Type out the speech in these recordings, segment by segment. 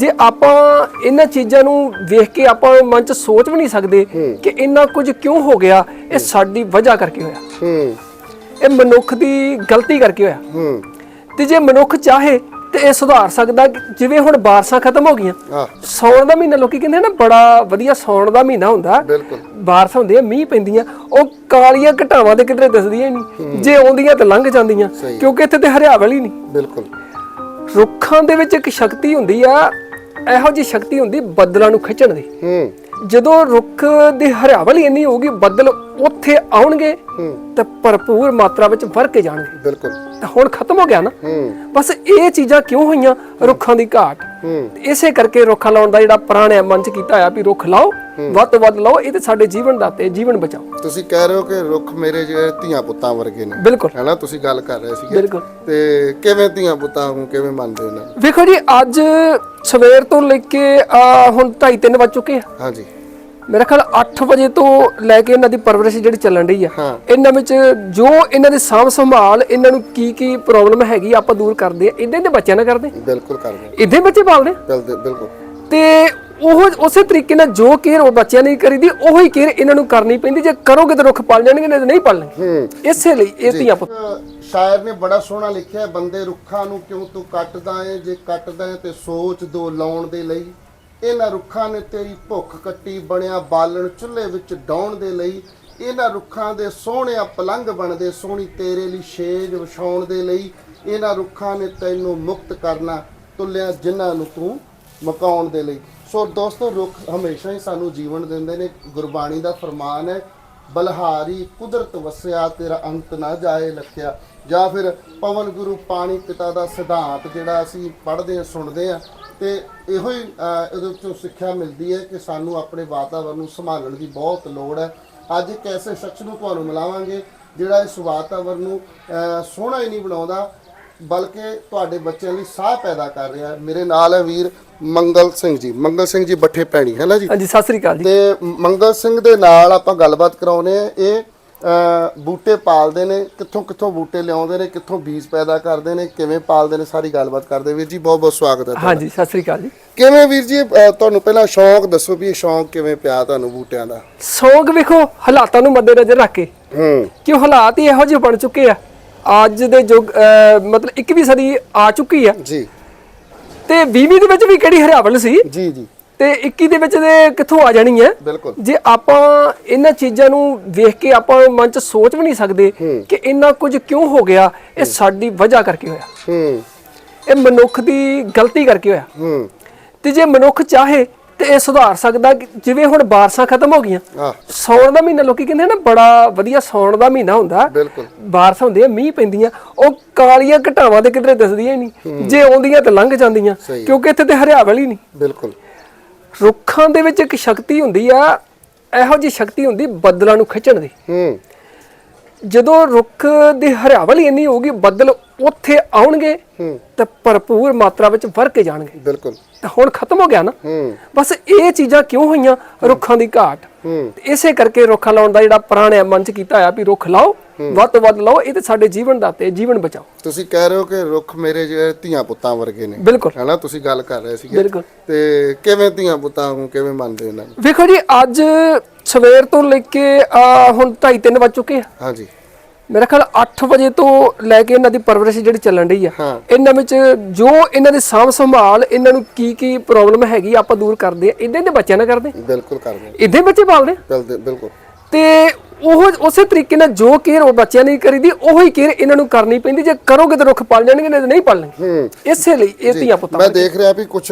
ਜੇ ਆਪਾਂ ਇਹਨਾਂ ਚੀਜ਼ਾਂ ਨੂੰ ਵੇਖ ਕੇ ਆਪਾਂ ਮਨ ਚ ਸੋਚ ਵੀ ਨਹੀਂ ਸਕਦੇ ਕਿ ਇੰਨਾ ਕੁਝ ਕਿਉਂ ਹੋ ਗਿਆ ਇਹ ਸਾਡੀ ਵਜ੍ਹਾ ਕਰਕੇ ਹੋਇਆ। ਹੂੰ। ਇਹ ਮਨੁੱਖ ਦੀ ਗਲਤੀ ਕਰਕੇ ਹੋਇਆ। ਹੂੰ। ਤੇ ਜੇ ਮਨੁੱਖ ਚਾਹੇ ਤੇ ਇਹ ਸੁਧਾਰ ਸਕਦਾ ਕਿ ਜਿਵੇਂ ਹੁਣ ਬਾਰਸਾਂ ਖਤਮ ਹੋ ਗਈਆਂ। ਆ ਸੌਣ ਦਾ ਮਹੀਨਾ ਲੋਕੀ ਕਹਿੰਦੇ ਨਾ ਬੜਾ ਵਧੀਆ ਸੌਣ ਦਾ ਮਹੀਨਾ ਹੁੰਦਾ। ਬਿਲਕੁਲ। ਬਾਰਸਾਂ ਹੁੰਦੀਆਂ ਮੀਂਹ ਪੈਂਦੀਆਂ ਉਹ ਕਾਲੀਆਂ ਘਟਾਵਾਂ ਤੇ ਕਿਧਰੇ ਦਿਸਦੀਆਂ ਹੀ ਨਹੀਂ। ਜੇ ਆਉਂਦੀਆਂ ਤਾਂ ਲੰਘ ਜਾਂਦੀਆਂ ਸਹੀ। ਕਿਉਂਕਿ ਇੱਥੇ ਤੇ ਹਰਿਆਵਲ ਹੀ ਨਹੀਂ। ਬਿਲਕੁਲ। ਰੁੱਖਾਂ ਦੇ ਵਿੱਚ ਇੱਕ ਸ਼ਕਤੀ ਹੁੰਦੀ ਆ ਇਹੋ ਜਿਹੀ ਸ਼ਕਤੀ ਹੁੰਦੀ ਬੱਦਲਾਂ ਨੂੰ ਖਿੱਚਣ ਦੀ। ਹੂੰ। ਜਦੋਂ ਰੁੱਖ ਦੀ ਹਰਿਆਵਲ ਹੀ ਇੰਨੀ ਹੋਊਗੀ ਬੱਦਲ ਉੱਥੇ ਆਉਣਗੇ ਤਾਂ ਭਰਪੂਰ ਮਾਤਰਾ ਵਿੱਚ ਵਰ ਕੇ ਜਾਣਗੇ। ਬਿਲਕੁਲ। ਤਾਂ ਹੁਣ ਖਤਮ ਹੋ ਗਿਆ ਨਾ। ਬਸ ਇਹ ਚੀਜ਼ਾਂ ਕਿਉਂ ਹੋਈਆਂ? ਰੁੱਖਾਂ ਦੀ ਘਾਟ। ਇਸੇ ਕਰਕੇ ਰੁੱਖਾਂ ਲਾਉਣ ਦਾ ਜਿਹੜਾ ਪੁਰਾਣੇ ਮਨ ਚ ਕੀਤਾ ਹੋਇਆ ਵੀ ਰੁੱਖ ਲਾਓ ਵੱਧ ਤੋਂ ਵੱਧ ਲਾਓ ਇਹ ਤੇ ਸਾਡੇ ਜੀਵਨ ਦਾ ਤੇ ਜੀਵਨ ਬਚਾਓ। ਤੁਸੀਂ ਕਹਿ ਰਹੇ ਹੋ ਕਿ ਰੁੱਖ ਮੇਰੇ ਜਿਹੜੇ ਧੀਆਂ ਪੁੱਤਾਂ ਵਰਗੇ ਨੇ। ਬਿਲਕੁਲ। ਹੈਨਾ ਤੁਸੀਂ ਗੱਲ ਕਰ ਰਹੇ ਸੀਗੇ। ਬਿਲਕੁਲ। ਤੇ ਕਿਵੇਂ ਧੀਆਂ ਪੁੱਤਾਂ ਨੂੰ ਕਿਵੇਂ ਮੰਨਦੇ ਹੋ ਨੂੰ? ਵੇਖੋ ਜੀ ਅੱਜ ਸਵੇਰ ਤੋਂ ਲੈ ਕੇ ਹੁਣ 2:30 ਵੱਜ ਚੁੱਕੇ ਆ। ਹਾਂਜੀ। ਮੇਰਾ ਖਿਆਲ 8 ਵਜੇ ਤੋਂ ਲੈ ਕੇ ਇਹਨਾਂ ਦੀ ਪਰਵਰਿਸ਼ ਜਿਹੜੀ ਚੱਲਣ ਰਹੀ ਆ। ਇਹਨਾਂ ਵਿੱਚ ਜੋ ਇਹਨਾਂ ਦੀ ਸਾਂਭ ਸੰਭਾਲ ਇਹਨਾਂ ਨੂੰ ਕੀ ਕੀ ਪ੍ਰੋਬਲਮ ਹੈਗੀ ਆਪਾਂ ਦੂਰ ਕਰਦੇ ਆ ਇਦਾਂ ਦੇ ਬੱਚਿਆਂ ਨਾਲ ਕਰਦੇ? ਬਿਲਕੁਲ ਕਰਦੇ ਇਦਾਂ ਬੱਚੇ ਪਾਲਦੇ। ਬਿਲਕੁਲ। ਤੇ ਉਹ ਉਸੇ ਤਰੀਕੇ ਨਾਲ ਜੋ ਕੇਅਰ ਉਹ ਬੱਚਿਆਂ ਨੇ ਕਰੀਦੀ ਉਹੀ ਕੇਅਰ ਇਹਨਾਂ ਨੂੰ ਕਰਨੀ ਪੈਂਦੀ ਜੇ ਕਰੋਗੇ ਤਾਂ ਰੁੱਖ ਪਲ ਜਾਣਗੇ ਨਹੀਂ ਤਾਂ ਨਹੀਂ ਪਲਣਗੇ ਇਸੇ ਲਈ ਇਹ ਪੁੱਤ ਇੱਕ ਸ਼ਾਇਰ ਨੇ ਬੜਾ ਸੋਹਣਾ ਲਿਖਿਆ ਬੰਦੇ ਰੁੱਖਾਂ ਨੂੰ ਕਿਉਂ ਤੂੰ ਕੱਟਦਾ ਏ? ਜੇ ਕੱਟਦਾ ਏ ਤੇ ਸੋਚ ਦੋ ਲਾਉਣ ਦੇ ਲਈ। ਇਹਨਾਂ ਰੁੱਖਾਂ ਨੇ ਤੇਰੀ ਭੁੱਖ ਕੱਟੀ ਬਣਿਆ ਬਾਲਣ ਚੁੱਲ੍ਹੇ ਵਿੱਚ ਡਾਉਣ ਦੇ ਲਈ। ਇਹਨਾਂ ਰੁੱਖਾਂ ਦੇ ਸੋਹਣਿਆ ਪਲੰਘ ਬਣਦੇ ਸੋਹਣੀ ਤੇਰੇ ਲਈ ਛੇਜ ਵਿਛਾਉਣ ਦੇ ਲਈ। ਇਹਨਾਂ ਰੁੱਖਾਂ ਨੇ ਤੈਨੂੰ ਮੁਕਤ ਕਰਨਾ ਤੁਲਿਆ ਜਿਨ੍ਹਾਂ ਨੂੰ ਤੂੰ ਮਕਾਉਣ ਦੇ ਲਈ। ਸੋ ਦੋਸਤੋ, ਰੁੱਖ ਹਮੇਸ਼ਾ ਹੀ ਸਾਨੂੰ ਜੀਵਨ ਦਿੰਦੇ ਨੇ। ਗੁਰਬਾਣੀ ਦਾ ਫਰਮਾਨ ਹੈ, ਬਲਹਾਰੀ ਕੁਦਰਤ ਵਸਿਆ, ਤੇਰਾ ਅੰਤ ਨਾ ਜਾਏ ਲਖਿਆ। ਜਾਂ ਫਿਰ ਪਵਨ ਗੁਰੂ ਪਾਣੀ ਪਿਤਾ ਦਾ ਸਿਧਾਂਤ ਜਿਹੜਾ ਅਸੀਂ ਪੜ੍ਹਦੇ ਹਾਂ, ਸੁਣਦੇ ਹਾਂ ਤੇ ਇਹੋ ਹੀ ਇਹਦੇ ਵਿੱਚੋਂ ਸਿੱਖਿਆ ਮਿਲਦੀ ਹੈ ਕਿ ਸਾਨੂੰ ਆਪਣੇ ਵਾਤਾਵਰਣ ਨੂੰ ਸੰਭਾਲਣ ਦੀ ਬਹੁਤ ਲੋੜ ਹੈ। ਅੱਜ ਇੱਕ ਐਸੇ ਸ਼ਖਸ ਨੂੰ ਤੁਹਾਨੂੰ ਮਿਲਾਵਾਂਗੇ ਜਿਹੜਾ ਇਸ ਵਾਤਾਵਰਣ ਨੂੰ ਸੋਹਣਾ ਹੀ ਨਹੀਂ ਬਣਾਉਂਦਾ ਬਲਕਿ ਤੁਹਾਡੇ ਬੱਚਿਆਂ ਲਈ ਸਾਹ ਪੈਦਾ ਕਰ ਰਿਹਾ ਹੈ। ਮੇਰੇ ਨਾਲ ਹੈ ਵੀਰ ਮੰਗਲ ਸਿੰਘ ਜੀ। ਮੰਗਲ ਸਿੰਘ ਜੀ ਬੱਠੇ ਪੈਣੀ ਹੈ ਨਾ ਜੀ? ਹਾਂਜੀ ਸਤਿ ਸ੍ਰੀ ਅਕਾਲ ਜੀ। ਤੇ ਮੰਗਲ ਸਿੰਘ ਦੇ ਨਾਲ ਆਪਾਂ ਗੱਲਬਾਤ ਕਰਾਉਨੇ ਆ ਇਹ ਬੂਟੇ ਪਾਲਦੇ ਨੇ ਕਿੱਥੋਂ ਕਿੱਥੋਂ ਬੂਟੇ ਲਿਆਉਂਦੇ ਨੇ ਕਿੱਥੋਂ ਬੀਜ ਪੈਦਾ ਕਰਦੇ ਨੇ ਕਿਵੇਂ ਪਾਲਦੇ ਨੇ ਸਾਰੀ ਗੱਲਬਾਤ ਕਰਦੇ ਵੀਰ ਜੀ ਬਹੁਤ ਬਹੁਤ ਸਵਾਗਤ ਹੈ ਤੁਹਾਡਾ। ਹਾਂਜੀ ਸਤਿ ਸ੍ਰੀ ਅਕਾਲ ਜੀ। ਕਿਵੇਂ ਵੀਰ ਜੀ ਤੁਹਾਨੂੰ ਪਹਿਲਾਂ ਸ਼ੌਂਕ ਦੱਸੋ ਵੀ ਇਹ ਸ਼ੌਂਕ ਕਿਵੇਂ ਪਿਆ ਤੁਹਾਨੂੰ ਬੂਟਿਆਂ ਦਾ? ਸੌਂਗ ਵੇਖੋ ਹਾਲਾਤਾਂ ਨੂੰ ਮੱਦੇਨਜ਼ਰ ਰੱਖ ਕੇ। ਹੂੰ। ਕਿ ਉਹ ਹਾਲਾਤ ਹੀ ਇਹੋ ਜਿਹੇ ਬਣ ਚੁੱਕੇ ਆ? ਅੱਜ ਦੇ ਯੁੱਗ ਮਤਲਬ 21ਵੀਂ ਸਦੀ ਆ ਚੁੱਕੀ ਆ। ਜੀ। ਤੇ 20ਵੀਂ ਦੇ ਵਿੱਚ ਵੀ ਕਿਹੜੀ ਹਰਿਆਵਲ ਸੀ? ਜੀ ਜੀ। ਤੇ 21 ਦੇ ਵਿੱਚ ਦੇ ਕਿੱਥੋਂ ਆ ਜਾਣੀ ਹੈ? ਜੇ ਆਪਾਂ ਇਹਨਾਂ ਚੀਜ਼ਾਂ ਨੂੰ ਵੇਖ ਕੇ ਆਪਾਂ ਮਨ ਚ ਸੋਚ ਵੀ ਨਹੀਂ ਸਕਦੇ ਕਿ ਇੰਨਾ ਕੁਝ ਕਿਉਂ ਹੋ ਗਿਆ ਇਹ ਸਾਡੀ ਵਜ੍ਹਾ ਕਰਕੇ ਹੋਇਆ। ਹੂੰ। ਇਹ ਮਨੁੱਖ ਦੀ ਗਲਤੀ ਕਰਕੇ ਹੋਇਆ। ਹੂੰ। ਤੇ ਜੇ ਮਨੁੱਖ ਚਾਹੇ ਤੇ ਇਹ ਸੁਧਾਰ ਸਕਦਾ ਜਿਵੇਂ ਹੁਣ ਬਾਰਸਾਂ ਖਤਮ ਹੋ ਗਈਆਂ। ਸੌਣ ਦਾ ਮਹੀਨਾ ਲੋਕੀ ਕਹਿੰਦੇ ਨਾ ਬੜਾ ਵਧੀਆ ਸੌਣ ਦਾ ਮਹੀਨਾ ਹੁੰਦਾ। ਬਿਲਕੁਲ। ਬਾਰਸਾਂ ਹੁੰਦੀਆਂ ਮੀਂਹ ਪੈਂਦੀਆਂ ਉਹ ਕਾਲੀਆਂ ਘਟਾਵਾਂ ਤੇ ਕਿਧਰੇ ਦਿਸਦੀਆਂ ਹੀ ਨਹੀਂ। ਜੇ ਆਉਂਦੀਆਂ ਤਾਂ ਲੰਘ ਜਾਂਦੀਆਂ। ਕਿਉਂਕਿ ਇੱਥੇ ਤੇ ਹਰਿਆਵਲ ਹੀ ਨਹੀਂ। ਬਿਲਕੁਲ। ਰੁੱਖਾਂ ਦੇ ਵਿੱਚ ਇੱਕ ਸ਼ਕਤੀ ਹੁੰਦੀ ਆ, ਇਹੋ ਜਿਹੀ ਸ਼ਕਤੀ ਹੁੰਦੀ ਬੱਦਲਾਂ ਨੂੰ ਖਿੱਚਣ ਦੀ। ਹੂੰ। ਜਦੋਂ ਰੁੱਖ ਦੀ ਹਰਿਆਵਲ ਇੰਨੀ ਹੋਊਗੀ ਬੱਦਲ ਉੱਥੇ ਆਉਣਗੇ ਤਾਂ ਭਰਪੂਰ ਮਾਤਰਾ ਵਿੱਚ ਵਰ ਕੇ ਜਾਣਗੇ। ਬਿਲਕੁਲ। ਤਾਂ ਹੁਣ ਖਤਮ ਹੋ ਗਿਆ ਨਾ। ਬਸ ਇਹ ਚੀਜ਼ਾਂ ਕਿਉਂ ਹੋਈਆਂ? ਰੁੱਖਾਂ ਦੀ ਘਾਟ। ਇਸੇ ਕਰਕੇ ਰੁੱਖਾਂ ਲਾਉਣ ਦਾ ਜਿਹੜਾ ਪੁਰਾਣੇ ਮਨ ਚ ਕੀਤਾ ਹੋਇਆ ਵੀ ਰੁੱਖ ਲਾਓ ਵੱਧ ਤੋਂ ਵੱਧ ਲਾਓ ਇਹ ਤੇ ਸਾਡੇ ਜੀਵਨ ਦਾ ਤੇ ਜੀਵਨ ਬਚਾਓ। ਤੁਸੀਂ ਕਹਿ ਰਹੇ ਹੋ ਕਿ ਰੁੱਖ ਮੇਰੇ ਜਿਹੜੇ ਧੀਆਂ ਪੁੱਤਾਂ ਵਰਗੇ ਨੇ। ਬਿਲਕੁਲ। ਹੈਨਾ ਤੁਸੀਂ ਗੱਲ ਕਰ ਰਹੇ ਸੀਗੇ। ਤੇ ਕਿਵੇਂ ਧੀਆਂ ਪੁੱਤਾਂ ਨੂੰ ਕਿਵੇਂ ਮੰਨਦੇ ਇਹਨਾਂ ਨੂੰ? ਵੇਖੋ ਜੀ ਅੱਜ ਸਵੇਰ ਤੋਂ ਲੈ ਕੇ ਆ ਹੁਣ 2:30 ਵੱਜ ਚੁੱਕੇ ਆ। ਹਾਂਜੀ। ਮੇਰਾ ਖਿਆਲ 8 ਵਜੇ ਤੋਂ ਲੈ ਕੇ ਇਹਨਾਂ ਦੀ ਪਰਵਰਿਸ਼ ਜਿਹੜੀ ਚੱਲਣ ਰਹੀ ਆ। ਇਹਨਾਂ ਵਿੱਚ ਜੋ ਇਹਨਾਂ ਦੀ ਸਾਂਭ ਸੰਭਾਲ ਇਹਨਾਂ ਨੂੰ ਕੀ ਕੀ ਪ੍ਰੋਬਲਮ ਹੈਗੀ ਆਪਾਂ ਦੂਰ ਕਰਦੇ ਆ। ਇਦਾਂ ਦੇ ਬੱਚਿਆਂ ਨਾਲ ਕਰਦੇ ਬਿਲਕੁਲ ਕਰਦੇ ਇਦਾਂ ਬੱਚੇ ਪਾਲਦੇ ਬਿਲਕੁਲ। ਤੇ ਉਹ ਉਸੇ ਤਰੀਕੇ ਨਾਲ ਜੋ ਕੇਅਰ ਉਹ ਬੱਚਿਆਂ ਨੇ ਕਰੀਦੀ ਉਹੀ ਕੇਅਰ ਇਹਨਾਂ ਨੂੰ ਕਰਨੀ ਪੈਂਦੀ ਜੇ ਕਰੋਗੇ ਤਾਂ ਰੁੱਖ ਪਲ ਜਾਣਗੇ ਨਹੀਂ ਤਾਂ ਨਹੀਂ ਪਲਣਗੇ। ਇਸੇ ਲਈ ਇਹ ਧੀਆਂ ਪੁੱਤਾਂ ਮੈਂ ਦੇਖ ਰਿਹਾ ਵੀ ਕੁਝ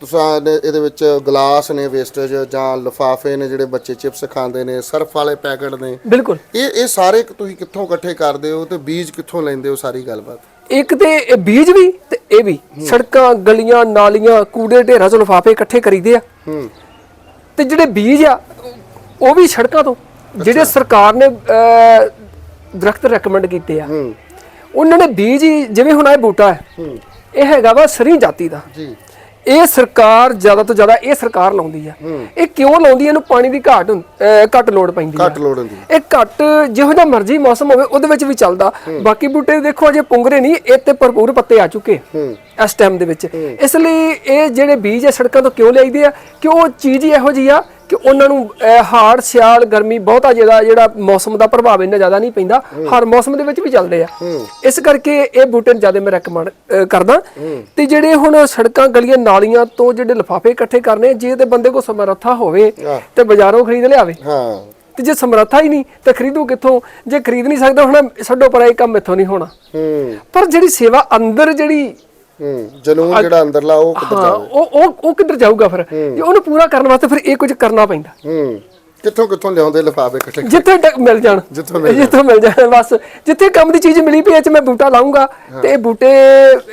ਤੁਸੀਂ ਇਹਦੇ ਵਿੱਚ ਗਲਾਸ ਨੇ ਵੇਸਟੇਜ ਜਾਂ ਲਿਫਾਫੇ ਨੇ ਜਿਹੜੇ ਬੱਚੇ ਚਿਪਸ ਖਾਂਦੇ ਨੇ ਸਰਫ ਵਾਲੇ ਪੈਕਟ ਨੇ। ਬਿਲਕੁਲ। ਇਹ ਇਹ ਸਾਰੇ ਤੁਸੀਂ ਕਿੱਥੋਂ ਇਕੱਠੇ ਕਰਦੇ ਹੋ ਤੇ ਬੀਜ ਕਿੱਥੋਂ ਲੈਂਦੇ ਹੋ ਸਾਰੀ ਗੱਲਬਾਤ? ਇੱਕ ਤੇ ਇਹ ਬੀਜ ਵੀ ਤੇ ਇਹ ਵੀ। ਸੜਕਾਂ ਗਲੀਆਂ ਨਾਲੀਆਂ ਕੂੜੇ ਢੇਰਾਂ ਚੋਂ ਲਿਫਾਫੇ ਇਕੱਠੇ ਕਰੀਦੇ ਆ। ਤੇ ਜਿਹੜੇ ਬੀਜ ਆ ਉਹ ਵੀ ਸੜਕਾਂ ਤੋਂ। ਜਿਹੜੇ ਸਰਕਾਰ ਨੇ ਦਰਖਤ ਰეკਮੈਂਡ ਕੀਤੇ ਆ ਉਹਨਾਂ ਨੇ ਬੀਜ ਜਿਵੇਂ ਹੁਣ ਇਹ ਬੂਟਾ ਹੈ ਇਹ ਹੈਗਾ ਵਾ ਸਰੀ ਜਾਤੀ ਦਾ। ਜੀ। ਇਹ ਸਰਕਾਰ ਜ਼ਿਆਦਾ ਤੋਂ ਜ਼ਿਆਦਾ ਇਹ ਸਰਕਾਰ ਲਾਉਂਦੀ ਆ। ਇਹ ਕਿਉਂ ਲਾਉਂਦੀ ਆ? ਇਹਨੂੰ ਪਾਣੀ ਦੀ ਘਾਟ ਘੱਟ ਲੋੜ ਪੈਂਦੀ ਆ। ਘੱਟ ਲੋੜ ਹੁੰਦੀ ਇਹ ਘੱਟ ਜਿਹੋ ਜਿਹਾ ਮਰਜ਼ੀ ਮੌਸਮ ਹੋਵੇ ਉਹਦੇ ਵਿੱਚ ਵੀ ਚੱਲਦਾ। ਬਾਕੀ ਬੂਟੇ ਦੇਖੋ ਅਜੇ ਪੁੰਗਰੇ ਨਹੀਂ ਇਹ ਤੇ ਭਰਪੂਰ ਪੱਤੇ ਆ ਚੁੱਕੇ। ਇਸ ਟਾਈਮ ਦੇ ਵਿੱਚ। ਇਸ ਲਈ ਇਹ ਜਿਹੜੇ ਬੀਜ ਹੈ ਸੜਕਾਂ ਤੋਂ ਕਿਉਂ ਲਿਆਈਦੇ ਆ? ਕਿ ਉਹ ਚੀਜ਼ ਹੀ ਇਹੋ ਜਿਹੀ ਆ ਕਿ ਉਹਨਾਂ ਨੂੰ ਹਾੜ ਸਿਆਲ ਗਰਮੀ ਬਹੁਤਾ ਜਿਹੜਾ ਜਿਹੜਾ ਮੌਸਮ ਦਾ ਪ੍ਰਭਾਵ ਇੰਨਾ ਜ਼ਿਆਦਾ ਨਹੀਂ ਪੈਂਦਾ। ਹਰ ਮੌਸਮ ਦੇ ਵਿੱਚ ਵੀ ਚੱਲਦੇ ਆ। ਇਸ ਕਰਕੇ ਇਹ ਬੂਟੇ ਨੂੰ ਜ਼ਿਆਦਾ ਮੈਂ ਰეკਮੈਂਡ ਕਰਦਾ। ਤੇ ਜਿਹੜੇ ਹੁਣ ਸੜਕਾਂ ਗਲੀਆਂ ਨਾਲੀਆਂ ਤੋਂ ਜਿਹੜੇ ਲਿਫਾਫੇ ਇਕੱਠੇ ਕਰਨੇ ਜੇ ਤੇ ਬੰਦੇ ਕੋਲ ਸਮਰੱਥਾ ਹੋਵੇ। ਤੇ ਬਾਜ਼ਾਰੋਂ ਖਰੀਦ ਲਿਆਵੇ। ਹਾਂ। ਤੇ ਜੇ ਸਮਰੱਥਾ ਹੀ ਨਹੀਂ ਤਾਂ ਖਰੀਦੂ ਕਿੱਥੋਂ? ਜੇ ਖਰੀਦ ਨਹੀਂ ਸਕਦਾ ਹੁਣ ਛੱਡੋ ਪਰ ਇਹ ਕੰਮ ਇੱਥੋਂ ਨਹੀਂ ਹੋਣਾ। ਹੂੰ। ਪਰ ਜਿਹੜੀ ਸੇਵਾ ਅੰਦਰ ਜਿਹੜੀ ਜਨੂਨ ਜਿਹੜਾ ਅੰਦਰਲਾ ਉਹ ਕਿੱਧਰ ਹਾਂ ਉਹ ਉਹ ਉਹ ਕਿੱਧਰ ਜਾਊਗਾ ਫਿਰ? ਜੇ ਉਹਨੂੰ ਪੂਰਾ ਕਰਨ ਵਾਸਤੇ ਫਿਰ ਇਹ ਕੁਝ ਕਰਨਾ ਪੈਂਦਾ। ਹੂੰ ਕਿੱਥੋਂ ਕਿੱਥੋਂ ਲਿਆਉਂਦੇ ਲਿਫਾਫੇ ਇਕੱਠੇ ਜਿੱਥੇ ਡ- ਮਿਲ ਜਾਣ। ਜਿੱਥੋਂ ਮਿਲ ਜਿੱਥੋਂ ਮਿਲ ਜਾਣ ਬਸ। ਜਿੱਥੇ ਕੰਮ ਦੀ ਚੀਜ਼ ਮਿਲੀ ਪਈ ਇਹ ਚ ਮੈਂ ਬੂਟਾ ਲਾਉਂਗਾ ਤੇ ਇਹ ਬੂਟੇ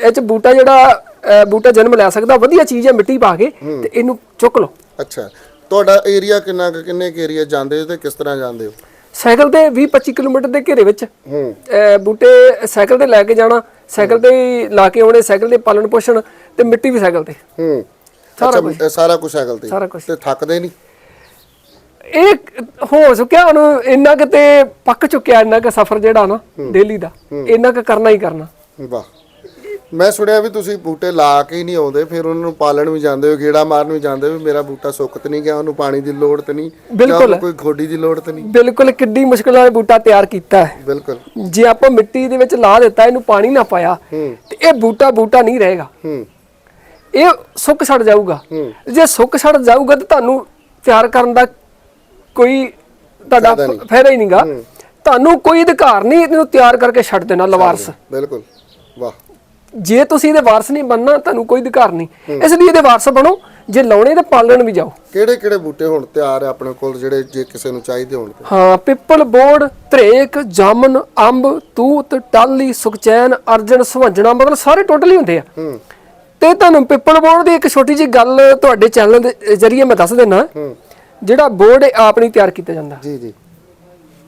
ਇਹ ਚ ਬੂਟਾ ਜਿਹੜਾ ਅਹ, ਬੂਟਾ ਜਨਮ ਲੈ ਸਕਦਾ ਵਧੀਆ ਚੀਜ਼ ਹੈ ਮਿੱਟੀ ਪਾ ਕੇ ਤੇ ਇਹਨੂੰ ਚੁੱਕ ਲਓ। ਅੱਛਾ। ਤੁਹਾਡਾ ਏਰੀਆ ਕਿੰਨਾ ਕੁ- ਕਿੰਨੇ ਕੁ ਏਰੀਆ ਜਾਂਦੇ ਤੇ ਕਿਸ ਤਰ੍ਹਾਂ ਜਾਂਦੇ ਹੋ? ਸਾਈਕਲ ਤੇ 20 25 ਕਿਲੋਮੀਟਰ ਦੇ ਘੇਰੇ ਵਿੱਚ। ਹੂੰ। ਅਹ ਬੂਟੇ ਸਾਈਕਲ ਤੇ ਲੈ ਕੇ ਜਾਣਾ ਸਾਈਕਲ ਤੇ ਹੀ ਲਾ ਕੇ ਆਉਣੇ ਸਾਈਕਲ ਤੇ ਪਾਲਣ ਪੋਸ਼ਣ ਤੇ ਮਿੱਟੀ ਵੀ ਸਾਈਕਲ ਤੇ। ਹੂੰ। ਸਾਰਾ ਕੁਝ ਸਾਈਕਲ ਤੇ ਸਾਰਾ ਕੁਛ। ਤੇ ਥੱਕਦੇ ਨਹੀਂ? ਇਹ ਹੋ ਚੁੱਕਿਆ ਹੁਣ ਇੰਨਾ ਕਿ ਤੇ ਪੱਕ ਚੁੱਕਿਆ ਇੰਨਾ ਕਿ ਸਫ਼ਰ ਜਿਹੜਾ ਨਾ ਡੇਲੀ ਦਾ ਇੰਨਾ ਕਿ ਕਰਨਾ ਹੀ ਕਰਨਾ। ਵਾਹ। ਮੈਂ ਸੁਣਿਆ ਵੀ ਤੁਸੀਂ ਬੂਟੇ ਲਾ ਕੇ ਹੀ ਨਹੀਂ ਆਉਂਦੇ ਫਿਰ ਉਹਨਾਂ ਨੂੰ ਪਾਲਣ ਵੀ ਜਾਂਦੇ ਹੋ ਗੇੜਾ ਮਾਰਨ ਵੀ ਜਾਂਦੇ ਹੋ ਵੀ ਮੇਰਾ ਬੂਟਾ ਸੁੱਕ ਤੇ ਨਹੀਂ ਗਿਆ ਉਹਨੂੰ ਪਾਣੀ ਦੀ ਲੋੜ ਤੇ ਨਹੀਂ ਜਾਂ ਬਿਲਕੁਲ। ਉਹਨੂੰ ਕੋਈ ਖੋਡੀ ਦੀ ਲੋੜ ਤੇ ਨਹੀਂ। ਬਿਲਕੁਲ ਕਿੱਡੀ ਮੁਸ਼ਕਲ ਨਾਲ ਇਹ ਬੂਟਾ ਤਿਆਰ ਕੀਤਾ ਹੈ। ਬਿਲਕੁਲ। ਜੇ ਆਪਾਂ ਮਿੱਟੀ ਦੇ ਵਿੱਚ ਲਾ ਦਿੱਤਾ ਇਹਨੂੰ ਪਾਣੀ ਨਾ ਪਾਇਆ ਤੇ ਇਹ ਬੂਟਾ ਬੂਟਾ ਨਹੀਂ ਰਹੇਗਾ। ਹੂੰ। ਇਹ ਸੁੱਕ ਸੜ ਜਾਊਗਾ। ਜੇ ਸੁੱਕ ਸੜ ਜਾਊਗਾ ਤਾਂ ਤੁਹਾਨੂੰ ਤਿਆਰ ਕਰਨ ਦਾ ਕੋਈ ਤੁਹਾਡਾ ਫਾਇਦਾ ਨਹੀਂ। ਫਾਇਦਾ ਹੀ ਨਹੀਂਗਾ ਤੁਹਾਨੂੰ ਕੋਈ ਅਧਿਕਾਰ ਨਹੀਂ ਇਹਨੂੰ ਤਿਆਰ ਕਰਕੇ ਛੱਡ ਦੇਣਾ ਲਵਾਰਸ। ਬਿਲਕੁਲ। ਵਾਹ। ਜੇ ਤੁਸੀਂ ਇਹਦੇ ਵਾਰਸ ਨਹੀਂ ਬਣਨਾ ਤੁਹਾਨੂੰ ਕੋਈ ਅਧਿਕਾਰ ਨਹੀਂ। ਇਸ ਲਈ ਇਹਦੇ ਵਾਰਸ ਬਣੋ ਜੇ ਲਾਉਣੇ ਤਾਂ ਪਾਲਣ ਵੀ ਜਾਓ। ਕਿਹੜੇ ਕਿਹੜੇ ਬੂਟੇ ਹੁਣ ਤਿਆਰ ਆ ਆਪਣੇ ਕੋਲ ਜਿਹੜੇ ਜੇ ਕਿਸੇ ਨੂੰ ਚਾਹੀਦੇ ਹੋਣ? ਹਾਂ ਪਿੱਪਲ ਬੋੜ ਧਰੇਕ ਜਾਮਨ ਅੰਬ ਤੂਤ ਟਾਲੀ ਸੁਖਚੈਨ ਅਰਜਨ ਸੁਹੰਜਣਾ ਮਤਲਬ ਸਾਰੇ ਟੋਟਲ ਹੁੰਦੇ ਆ। ਤੇ ਤੁਹਾਨੂੰ ਪਿੱਪਲ ਬੋਰਡ ਦੀ ਇੱਕ ਛੋਟੀ ਜਿਹੀ ਗੱਲ ਤੁਹਾਡੇ ਚੈਨਲ ਦੇ ਜ਼ਰੀਏ ਮੈਂ ਦੱਸ ਦਿੰਨਾ ਜਿਹੜਾ ਬੋਰਡ ਹੈ ਆਪ ਨਹੀਂ ਤਿਆਰ ਕੀਤਾ ਜਾਂਦਾ। ਜੀ ਜੀ।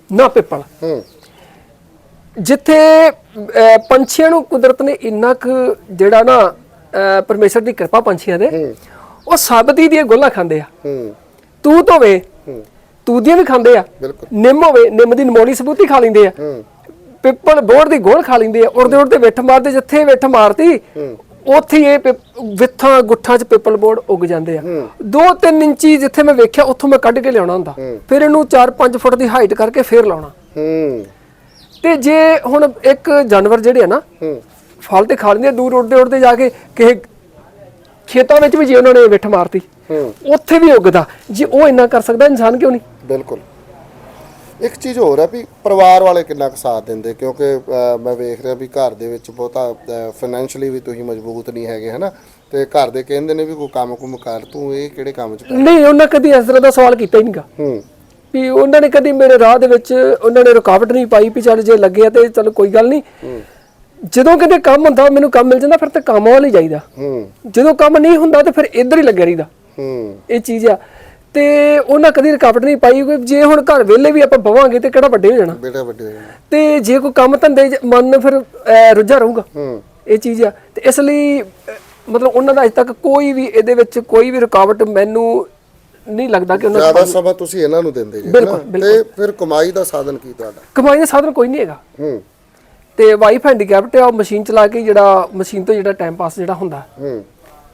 ਨਾ ਪਿੱਪਲ। ਹੂੰ। ਜਿੱਥੇ ਪੰਛੀਆਂ ਨੂੰ ਕੁਦਰਤ ਨੇ ਇੰਨਾ ਕੁ ਜਿਹੜਾ ਨਾ ਪਰਮੇਸ਼ਰ ਦੀ ਕਿਰਪਾ ਪੰਛੀਆਂ ਦੇ ਉਹ ਸਾਬਤੀ ਦੀਆਂ ਗੋਲਾਂ ਖਾਂਦੇ ਆ। ਤੂਤ ਹੋਵੇ ਤੂਤ ਦੀਆਂ ਵੀ ਖਾਂਦੇ ਆ। ਨਿੰਮ ਹੋਵੇ ਨਿੰਮ ਦੀ ਨਮੋਲੀ ਸਬੂਤੀ ਖਾ ਲੈਂਦੇ ਆ। ਪਿੱਪਲ ਬੋੜ ਦੀ ਗੋਲ ਖਾ ਲੈਂਦੇ ਆ। ਉੜਦੇ ਉੜਦੇ ਵਿੱਠ ਮਾਰਦੇ ਜਿੱਥੇ ਵਿੱਠ ਮਾਰਤੀ ਉੱਥੇ ਇਹ ਵਿੱਥਾਂ ਗੁੱਠਾਂ 'ਚ ਪਿੱਪਲ ਬੋੜ ਉੱਗ ਜਾਂਦੇ ਆ। 2-3 ਇੰਚੀ ਜਿੱਥੇ ਮੈਂ ਵੇਖਿਆ ਉੱਥੋਂ ਮੈਂ ਕੱਢ ਕੇ ਲਿਆਉਣਾ ਹੁੰਦਾ। ਫਿਰ ਇਹਨੂੰ 4-5 ਫੁੱਟ ਦੀ ਹਾਈਟ ਕਰਕੇ ਫੇਰ ਲਾਉਣਾ। ਹੂੰ। ਤੇ ਜੇ ਹੁਣ ਇੱਕ ਜਾਨਵਰ ਜਿਹੜੇ ਆ ਨਾ ਫਲ ਤੇ ਖਾ ਲੈਂਦੇ ਆ, ਦੂਰ ਉੱਡਦੇ ਉੱਡਦੇ ਜਾ ਕੇ ਕਿਸੇ ਖੇਤਾਂ ਵਿੱਚ ਵੀ ਜੇ ਉਹਨਾਂ ਨੇ ਵਿੱਠ ਮਾਰਤੀ ਹੂੰ। ਉੱਥੇ ਵੀ ਉੱਗਦਾ। ਜੇ ਉਹ ਇੰਨਾ ਕਰ ਸਕਦਾ ਇਨਸਾਨ ਕਿਉਂ ਨਹੀਂ? ਬਿਲਕੁਲ। ਇੱਕ ਚੀਜ਼ ਹੋਰ ਹੈ ਵੀ ਪਰਿਵਾਰ ਵਾਲੇ ਕਿੰਨਾ ਕੁ ਸਾਥ ਦਿੰਦੇ ਕਿਉਂਕਿ ਅਹ, ਮੈਂ ਵੇਖ ਰਿਹਾ ਵੀ ਘਰ ਦੇ ਵਿੱਚ ਬਹੁਤਾ ਫਾਈਨੈਂਸ਼ਲੀ ਵੀ ਤੁਸੀਂ ਮਜ਼ਬੂਤ ਨਹੀਂ ਹੈਗੇ ਹਨਾ? ਤੇ ਘਰ ਦੇ ਕਹਿੰਦੇ ਨੇ ਵੀ ਕੋਈ ਕੰਮ ਕੁਮ ਕਰ ਤੂੰ ਇਹ ਕਿਹੜੇ ਕੰਮ 'ਚ ਪੈ ਨਹੀਂ ਉਹਨਾਂ ਕਦੀ ਇਸ ਤਰ੍ਹਾਂ ਦਾ ਸਵਾਲ ਕੀਤਾ ਹੀ ਨਹੀਂਗਾ। ਹੂੰ। ਵੀ ਉਹਨਾਂ ਨੇ ਕਦੀ ਮੇਰੇ ਰਾਹ ਦੇ ਵਿੱਚ ਉਹਨਾਂ ਨੇ ਰੁਕਾਵਟ ਨਹੀਂ ਪਾਈ ਵੀ ਚੱਲ ਜੇ ਲੱਗਿਆ ਤੇ ਚਲ ਕੋਈ ਗੱਲ ਨਹੀਂ। ਜਦੋਂ ਕਿਤੇ ਕੰਮ ਹੁੰਦਾ ਮੈਨੂੰ ਕੰਮ ਮਿਲ ਜਾਂਦਾ ਫਿਰ ਤੇ ਕੰਮ ਵਾਲ ਹੀ ਜਾਈਦਾ। ਜਦੋਂ ਕੰਮ ਨਹੀਂ ਹੁੰਦਾ ਤੇ ਫਿਰ ਇੱਧਰ ਹੀ ਲੱਗਿਆ ਰਹੀਦਾ। ਇਹ ਚੀਜ਼ ਆ। ਤੇ ਉਹਨਾਂ ਕਦੀ ਰੁਕਾਵਟ ਨਹੀਂ ਪਾਈ ਕਿ ਜੇ ਹੁਣ ਘਰ ਵਿਹਲੇ ਵੀ ਆਪਾਂ ਬਵਾਂਗੇ ਤੇ ਕਿਹੜਾ ਵੱਡੇ ਹੋ ਜਾਣਾ। ਬੇਟਾ ਵੱਡੇ ਹੋ ਜਾਣਾ। ਤੇ ਜੇ ਕੋਈ ਕੰਮ ਧੰਦੇ ਮਨ ਫਿਰ ਰੁੱਝਾ ਰਹੂਗਾ। ਇਹ ਚੀਜ਼ ਆ। ਤੇ ਇਸ ਲਈ ਮਤਲਬ ਉਹਨਾਂ ਦਾ ਅਜੇ ਤੱਕ ਕੋਈ ਵੀ ਇਹਦੇ ਵਿੱਚ ਕੋਈ ਵੀ ਰੁਕਾਵਟ ਮੈਨੂੰ ਨਹੀਂ ਲੱਗਦਾ ਕਿ ਉਹਨਾਂ ਜ਼ਿਆਦਾ ਸਮਾਂ ਤੁਸੀਂ ਇਹਨਾਂ ਨੂੰ ਦਿੰਦੇ ਜੀ ਬਿਲਕੁਲ? ਤੇ ਫਿਰ ਕਮਾਈ ਦਾ ਸਾਧਨ ਕੀ ਤੁਹਾਡਾ? ਕਮਾਈ ਦਾ ਸਾਧਨ ਕੋਈ ਨਹੀਂ ਹੈਗਾ। ਹੂੰ। ਤੇ ਵਾਈਫ ਹੈਂਡੀਕੈਪਟ ਆ ਉਹ ਮਸ਼ੀਨ ਚਲਾ ਕੇ ਜਿਹੜਾ ਮਸ਼ੀਨ ਤੋਂ ਜਿਹੜਾ ਟਾਈਮ ਪਾਸ ਜਿਹੜਾ ਹੁੰਦਾ। ਹੂੰ।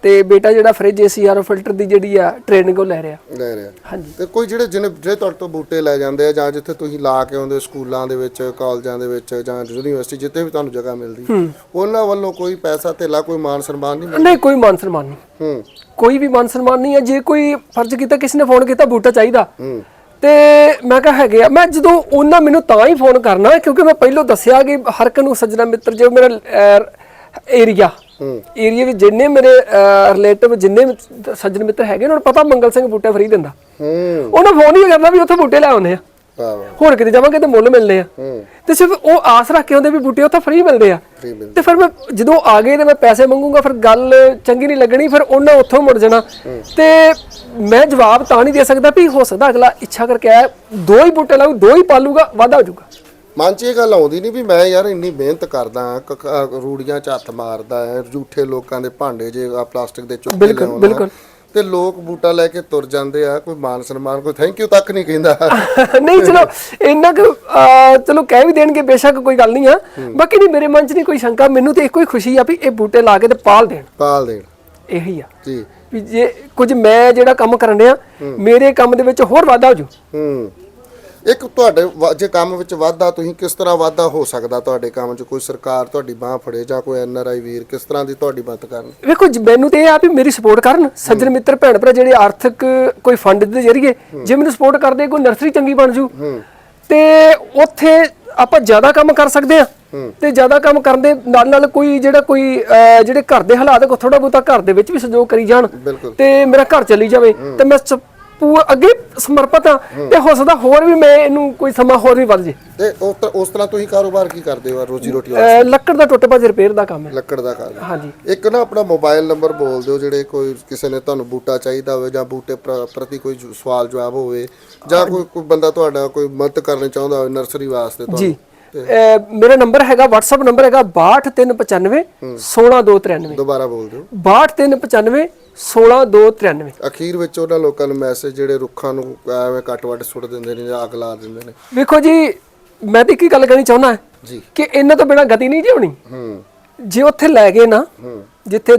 ਤੇ ਬੇਟਾ ਜਿਹੜਾ ਫ੍ਰਿਜ ਏਸੀਆਰ ਫਿਲਟਰ ਦੀ ਜਿਹੜੀ ਆ ਟ੍ਰੇਨਿੰਗ ਉਹ ਲੈ ਰਿਹਾ। ਲੈ ਰਿਹਾ। ਹਾਂਜੀ। ਤੇ ਕੋਈ ਜਿਹੜੇ ਜਿਹਨੇ ਜਿਹੜੇ ਤੁਹਾਡੇ ਤੋਂ ਬੂਟੇ ਲੈ ਜਾਂਦੇ ਆ ਜਾਂ ਜਿੱਥੇ ਤੁਸੀਂ ਲਾ ਕੇ ਆਉਂਦੇ ਹੋ, ਸਕੂਲਾਂ ਦੇ ਵਿੱਚ ਕਾਲਜਾਂ ਦੇ ਵਿੱਚ ਜਾਂ ਯੂਨੀਵਰਸਿਟੀ ਜਿੱਥੇ ਵੀ ਤੁਹਾਨੂੰ ਜਗ੍ਹਾ ਮਿਲਦੀ ਉਹਨਾਂ ਵੱਲੋਂ ਕੋਈ ਪੈਸਾ ਧੇਲਾ ਕੋਈ ਮਾਨ ਸਨਮਾਨ ਨਹੀਂ ਮਿਲਦਾ? ਨਹੀਂ ਕੋਈ ਮਾਨ ਸਨਮਾਨ ਨਹੀਂ। ਹੂੰ। ਕੋਈ ਵੀ ਮਾਨ ਸਨਮਾਨ ਨਹੀਂ ਹੈ। ਜੇ ਕੋਈ ਫਰਜ਼ ਕੀਤਾ ਕਿਸੇ ਨੇ ਫੋਨ ਕੀਤਾ ਬੂਟਾ ਚਾਹੀਦਾ। ਹੂੰ। ਤੇ ਮੈਂ ਕਿਹਾ ਹੈਗੇ ਆ। ਮੈਂ ਜਦੋਂ ਉਹਨਾਂ ਮੈਨੂੰ ਤਾਂ ਹੀ ਫੋਨ ਕਰਨਾ ਕਿਉਂਕਿ ਮੈਂ ਪਹਿਲਾਂ ਦੱਸਿਆ ਕਿ ਹਰ ਇੱਕ ਨੂੰ ਸੱਜਣਾ ਮਿੱਤਰ ਜੋ ਮੇਰਾ ਏਰੀਆ ਏਰੀਆ ਵਿੱਚ ਜਿੰਨੇ ਮੇਰੇ ਰਿਲੇਟਿਵ ਜਿੰਨੇ ਸੱਜਣ ਮਿੱਤਰ ਹੈਗੇ ਉਹਨਾਂ ਨੂੰ ਪਤਾ ਮੰਗਲ ਸਿੰਘ ਬੂਟਾ ਫਰੀ ਦਿੰਦਾ। ਹੂੰ। ਉਹਨਾਂ ਫੋਨ ਹੀ ਕਰਨਾ ਵੀ ਉੱਥੇ ਬੂਟੇ ਲੈ ਆਉਂਦੇ ਆ। ਹੋਰ ਕਿਤੇ ਜਾਵਾਂਗੇ ਤੇ ਮੁੱਲ ਮਿਲਨੇ ਆ। ਤੇ ਸਿਰਫ ਉਹ ਆਸ ਰੱਖ ਕੇ ਆਉਂਦੇ ਵੀ ਬੂਟੇ ਉੱਥੇ ਫ੍ਰੀ ਮਿਲਦੇ ਆ। ਤੇ ਫਿਰ ਮੈਂ ਜਦੋਂ ਆ ਗਏ ਤੇ ਮੈਂ ਪੈਸੇ ਮੰਗੂਗਾ ਫਿਰ ਗੱਲ ਚੰਗੀ ਨਹੀਂ ਲੱਗਣੀ ਫਿਰ ਉਹਨਾਂ ਉੱਥੋਂ ਮੁੜ ਜਾਣਾ। ਤੇ ਮੈਂ ਜਵਾਬ ਤਾਂ ਨਹੀਂ ਦੇ ਸਕਦਾ ਵੀ ਹੋ ਸਕਦਾ ਅਗਲਾ ਇੱਛਾ ਕਰਕੇ ਆਇਆ ਦੋ ਹੀ ਬੂਟੇ ਲਾਊ ਦੋ ਹੀ ਪਾਲੂਗਾ ਵਾਧਾ ਹੋ ਜਾਊਗਾ। ਮਨ 'ਚ ਇਹ ਗੱਲ ਆਉਂਦੀ ਨਹੀਂ ਵੀ ਮੈਂ ਯਾਰ ਇੰਨੀ ਮਿਹਨਤ ਕਰਦਾ ਕ- ਕ- ਰੂੜੀਆਂ 'ਚ ਹੱਥ ਮਾਰਦਾ ਹੈ ਝੂਠੇ ਲੋਕਾਂ ਦੇ ਭਾਂਡੇ ਜੇ ਆ ਪਲਾਸਟਿਕ ਦੇ ਚੁੱਕ ਬਿਲਕੁਲ। ਬਿਲਕੁਲ। ਤੇ ਲੋਕ ਬੂਟਾ ਲੈ ਕੇ ਤੁਰ ਜਾਂਦੇ ਆ ਕੋਈ ਮਾਨ ਸਨਮਾਨ ਕੋਈ ਥੈਂਕ ਯੂ ਤੱਕ ਨਹੀਂ ਕਹਿੰਦਾ। ਨਹੀਂ ਚਲੋ ਇੰਨਾ ਕੁ ਅਹ, ਚਲੋ ਕਹਿ ਵੀ ਦੇਣਗੇ ਬੇਸ਼ੱਕ ਕੋਈ ਗੱਲ ਨਹੀਂ ਆ। ਬਾਕੀ ਨਹੀਂ ਮੇਰੇ ਮਨ 'ਚ ਨਹੀਂ ਕੋਈ ਸ਼ੰਕਾ ਮੈਨੂੰ ਤੇ ਇੱਕੋ ਹੀ ਖੁਸ਼ੀ ਆ ਵੀ ਇਹ ਬੂਟੇ ਲਾ ਕੇ ਤੇ ਪਾਲ ਦੇਣ। ਪਾਲ ਦੇਣ। ਇਹੀ ਆ। ਜੀ। ਵੀ ਜੇ ਕੁਝ ਮੈਂ ਜਿਹੜਾ ਕੰਮ ਕਰਨ ਡਿਆ ਮੇਰੇ ਕੰਮ ਦੇ ਵਿੱਚ ਹੋਰ ਵਾਧਾ ਹੋ ਜੂ। ਹੂੰ। ਇੱਕ ਤੁਹਾਡੇ ਵ- ਜੇ ਕੰਮ ਵਿੱਚ ਵਾਧਾ ਤੁਸੀਂ ਕਿਸ ਤਰ੍ਹਾਂ ਵਾਧਾ ਹੋ ਸਕਦਾ ਤੁਹਾਡੇ ਕੰਮ 'ਚ? ਕੋਈ ਸਰਕਾਰ ਤੁਹਾਡੀ ਬਾਹ ਫੜੇ ਜਾਂ ਕੋਈ ਐਨ ਆਰ ਆਈ ਵੀਰ ਕਿਸ ਤਰ੍ਹਾਂ ਦੀ ਤੁਹਾਡੀ ਮਦਦ ਕਰਨ? ਵੇਖੋ ਜੀ, ਮੈਨੂੰ ਤੇ ਇਹ ਆ ਵੀ ਮੇਰੀ ਸਪੋਰਟ ਕਰਨ। ਸੱਜਣ ਮਿੱਤਰ ਭੈਣ ਭਰਾ ਜਿਹੜੇ ਆਰਥਿਕ ਕੋਈ ਫੰਡ ਦੇ ਜ਼ਰੀਏ ਜੇ ਮੈਨੂੰ ਸਪੋਰਟ ਕਰਦੇ ਕੋਈ ਨਰਸਰੀ ਚੰਗੀ ਬਣ ਜੂ। ਤੇ ਉੱਥੇ ਆਪਾਂ ਜ਼ਿਆਦਾ ਕੰਮ ਕਰ ਸਕਦੇ ਆ ਤੇ ਜ਼ਿਆਦਾ ਕੰਮ ਕਰਨ ਦੇ ਨਾਲ ਨਾਲ ਕੋਈ ਜਿਹੜਾ ਕੋਈ ਅਹ, ਜਿਹੜੇ ਘਰ ਦੇ ਹਾਲਾਤ ਕੋ ਥੋੜਾ ਬਹੁਤਾ ਘਰ ਦੇ ਵਿੱਚ ਵੀ ਸਹਿਯੋਗ ਕਰੀ ਜਾਣ ਬਿਲਕੁਲ। ਤੇ ਮੇਰਾ ਘਰ ਚੱਲੀ ਜਾਵੇ। ਤੇ ਮੈਂ ਸ- ਪੂ- ਅੱਗੇ ਸਮਰਪਿਤ ਆ ਤੇ ਹੋ ਸਕਦਾ ਹੋਰ ਵੀ ਮੈਂ ਇਹਨੂੰ ਕੋਈ ਸਮਾਂ ਹੋਰ ਵੀ ਵੱਧ ਜੇ। ਤੇ ਉਸ ਤਰ੍ਹਾਂ ਤੁਸੀਂ ਕਾਰੋਬਾਰ ਕੀ ਕਰਦੇ ਹੋ ਰੋਜੀ ਰੋਟੀ ਅਹ, ਲੱਕੜ ਦਾ ਟੁੱਟ ਭੱਜ ਰਿਪੇਅਰ ਦਾ ਕੰਮ ਹੈ। ਲੱਕੜ ਦਾ ਕੰਮ। ਹਾਂਜੀ। ਇੱਕ ਨਾ ਆਪਣਾ ਮੋਬਾਈਲ ਨੰਬਰ ਬੋਲ ਦਿਓ ਜਿਹੜੇ ਕੋਈ ਕਿਸੇ ਨੇ ਤੁਹਾਨੂੰ ਬੂਟਾ ਚਾਹੀਦਾ ਹੋਵੇ ਜਾਂ ਬੂਟੇ ਪ੍ਰ- ਪ੍ਰਤੀ ਕੋਈ ਜੁ- ਸਵਾਲ ਜਵਾਬ ਹੋਵੇ ਜਾਂ ਕੋਈ ਕੋਈ ਬੰਦਾ ਤੁਹਾਡਾ ਕੋਈ ਮਦਦ ਕਰਨੀ ਚਾਹੁੰਦਾ ਹੋਵੇ ਨਰਸਰੀ ਵਾਸਤੇ ਜੀ। ਮੇਰਾ ਨੰਬਰ ਹੈਗਾ WhatsApp ਨੰਬਰ ਹੈਗਾ 62395 16293 ਦੁਬਾਰਾ ਬੋਲ ਦਿਓ। 62395 16293 ਅਖੀਰ ਵਿੱਚ ਉਹਨਾਂ ਲੋਕਾਂ ਨੂੰ ਮੈਸੇਜ ਜਿਹੜੇ ਰੁੱਖਾਂ ਨੂੰ ਐਵੇਂ ਕੱਟ ਵੱਟ ਸੁੱਟ ਦਿੰਦੇ ਨੇ ਜਾਂ ਅੱਗ ਲਾ ਦਿੰਦੇ ਨੇ। ਵੇਖੋ ਜੀ ਮੈਂ ਤਾਂ ਕੀ ਗੱਲ ਕਰਨੀ ਚਾਹੁੰਦਾ ਜੀ। ਕਿ ਇਹਨਾਂ ਤੋਂ ਬਿਨਾ ਗਤੀ ਨਹੀਂ ਜਿਉਣੀ। ਹੂੰ। ਜੇ ਉੱਥੇ ਲੈ ਗਏ ਨਾ ਹੂੰ। ਜਿੱਥੇ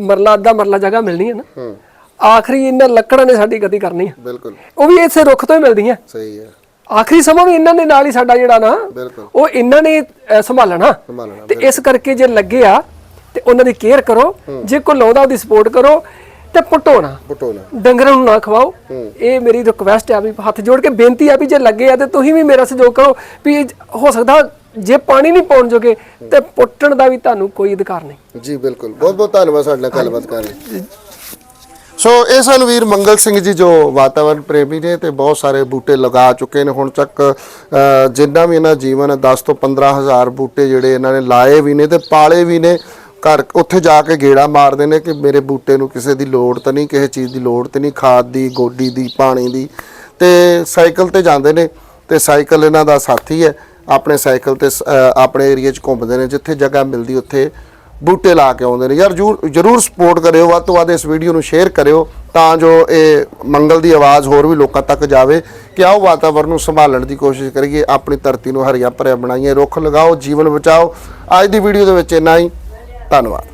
ਮਰਲਾ ਅੱਧਾ ਮਰਲਾ ਜਗ੍ਹਾ ਮਿਲਣੀ ਹੈ ਨਾ ਹੂੰ। ਆਖਰੀ ਇਹਨਾਂ ਲੱਕੜਾਂ ਨੇ ਸਾਡੀ ਗਤੀ ਕਰਨੀ ਹੈ। ਬਿਲਕੁਲ। ਉਹ ਵੀ ਇਸੇ ਰੁੱਖ ਤੋਂ ਹੀ ਮਿਲਦੀਆਂ। ਸਹੀ ਹੈ। ਆਖਰੀ ਸਮਾਂ ਵੀ ਇਹਨਾਂ ਦੇ ਨਾਲ ਹੀ ਸਾਡਾ ਜਿਹੜਾ ਨਾ ਬਿਲਕੁਲ। ਉਹ ਇਹਨਾਂ ਨੇ ਅਹ, ਸੰਭਾਲਣਾ। ਸੰਭਾਲਣਾ ਤੇ ਇਸ ਕਰਕੇ ਜੇ ਲੱਗੇ ਆ ਤੇ ਉਹਨਾਂ ਦੀ ਕੇਅਰ ਕਰੋ ਜੇ ਕੋਈ ਲਾਉਂਦਾ ਉਹਦੀ ਸਪੋਰਟ ਕਰੋ ਤੇ ਪਟੋਣਾ ਪਟੋਣਾ ਡੰਗਰਾਂ ਨੂੰ ਨਾ ਖਵਾਓ। ਇਹ ਮੇਰੀ ਰਿਕੁਐਸਟ ਆ ਵੀ ਹੱਥ ਜੋੜ ਕੇ ਬੇਨਤੀ ਆ ਵੀ ਜੇ ਲੱਗੇ ਆ ਤੇ ਤੁਸੀਂ ਵੀ ਮੇਰਾ ਸਹਿਯੋਗ ਕਰੋ ਵੀ ਹੋ ਸਕਦਾ ਜੇ ਪਾਣੀ ਨਹੀਂ ਪਾਉਣ ਜੋਗੇ ਤੇ ਪੁੱਟਣ ਦਾ ਵੀ ਤੁਹਾਨੂੰ ਕੋਈ ਅਧਿਕਾਰ ਨਹੀਂ। ਜੀ ਬਿਲਕੁਲ। ਬਹੁਤ ਬਹੁਤ ਧੰਨਵਾਦ ਸਾਡੇ ਨਾਲ ਗੱਲਬਾਤ ਕਰਨ ਲਈ। ਸੋ ਇਹ ਸਨ ਵੀਰ ਮੰਗਲ ਸਿੰਘ ਜੀ ਜੋ ਵਾਤਾਵਰਣ ਪ੍ਰੇਮੀ ਨੇ ਤੇ ਬਹੁਤ ਸਾਰੇ ਬੂਟੇ ਲਗਾ ਚੁੱਕੇ ਨੇ। ਹੁਣ ਤੱਕ ਜਿੰਨਾ ਵੀ ਇਹਨਾਂ ਜੀਵਨ ਹੈ 10 ਤੋਂ 15 ਹਜ਼ਾਰ ਬੂਟੇ ਜਿਹੜੇ ਇਹਨਾਂ ਨੇ ਲਾਏ ਵੀ ਨੇ ਤੇ ਪਾਲੇ ਵੀ ਨੇ। ਘਰ ਉੱਥੇ ਜਾ ਕੇ ਗੇੜਾ ਮਾਰਦੇ ਨੇ ਕਿ ਮੇਰੇ ਬੂਟੇ ਨੂੰ ਕਿਸੇ ਦੀ ਲੋੜ ਤਾਂ ਨਹੀਂ, ਕਿਸੇ ਚੀਜ਼ ਦੀ ਲੋੜ ਤਾਂ ਨਹੀਂ, ਖਾਦ ਦੀ, ਗੋਡੀ ਦੀ, ਪਾਣੀ ਦੀ। ਤੇ ਸਾਈਕਲ ਤੇ ਜਾਂਦੇ ਨੇ ਤੇ ਸਾਈਕਲ ਇਹਨਾਂ ਦਾ ਸਾਥੀ ਹੈ। ਆਪਣੇ ਸਾਈਕਲ ਤੇ ਸ- ਆਪਣੇ ਏਰੀਆ 'ਚ ਘੁੰਮਦੇ ਨੇ, ਜਿੱਥੇ ਜਗ੍ਹਾ ਮਿਲਦੀ ਉੱਥੇ ਬੂਟੇ ਲਾ ਕੇ ਆਉਂਦੇ ਨੇ। ਯਾਰ ਜਰੂਰ ਜਰੂਰ ਸਪੋਰਟ ਕਰਿਓ, ਵੱਧ ਤੋਂ ਵੱਧ ਇਸ ਵੀਡੀਓ ਨੂੰ ਸ਼ੇਅਰ ਕਰਿਓ, ਤਾਂ ਜੋ ਇਹ ਮੰਗਲ ਦੀ ਆਵਾਜ਼ ਹੋਰ ਵੀ ਲੋਕਾਂ ਤੱਕ ਜਾਵੇ ਕਿ ਆਓ ਵਾਤਾਵਰਣ ਨੂੰ ਸੰਭਾਲਣ ਦੀ ਕੋਸ਼ਿਸ਼ ਕਰੀਏ, ਆਪਣੀ ਧਰਤੀ ਨੂੰ ਹਰੀਆ ਭਰਿਆ ਬਣਾਈਏ, ਰੁੱਖ ਲਗਾਓ, ਜੀਵਨ ਬਚਾਓ। ਅੱਜ ਦੀ ਵੀਡੀਓ ਦੇ ਵਿੱਚ ਇੰਨਾ ਹੀ। ਧੰਨਵਾਦ।